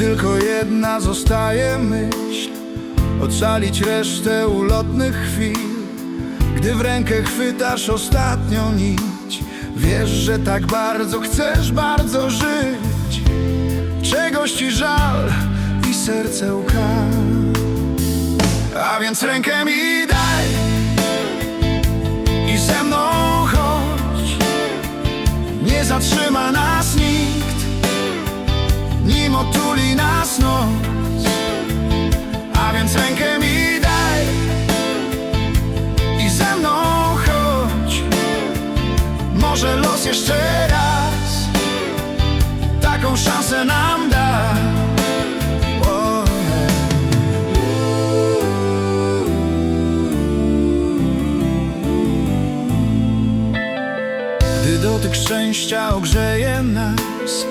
Tylko jedna zostaje myśl. Ocalić resztę ulotnych chwil. Gdy w rękę chwytasz ostatnią nić Wiesz, że tak bardzo chcesz bardzo żyć. Czegoś ci żal i serce łka. A więc rękę mi daj I ze mną chodź. Nie zatrzyma Może los jeszcze raz Taką szansę nam da? O, Gdy dotyk szczęścia ogrzeje nas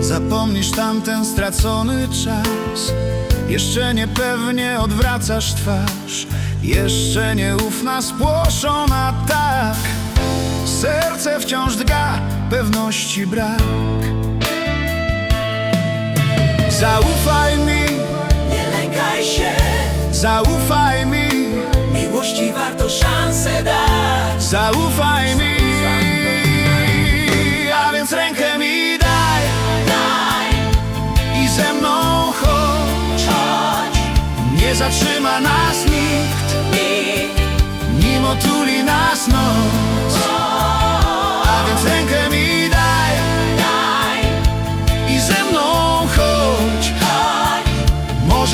Zapomnisz tamten stracony czas. Jeszcze niepewnie odwracasz twarz Jeszcze nieufna spłoszona tak Serce wciąż drga, pewności brak. Zaufaj mi, Nie lękaj się, zaufaj mi. Miłości warto szansę dać. Zaufaj mi. A więc rękę mi daj. Daj, I ze mną chodź. Nie zatrzyma nas nikt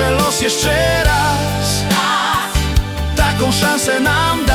Może los jeszcze raz. Taką szansę nam da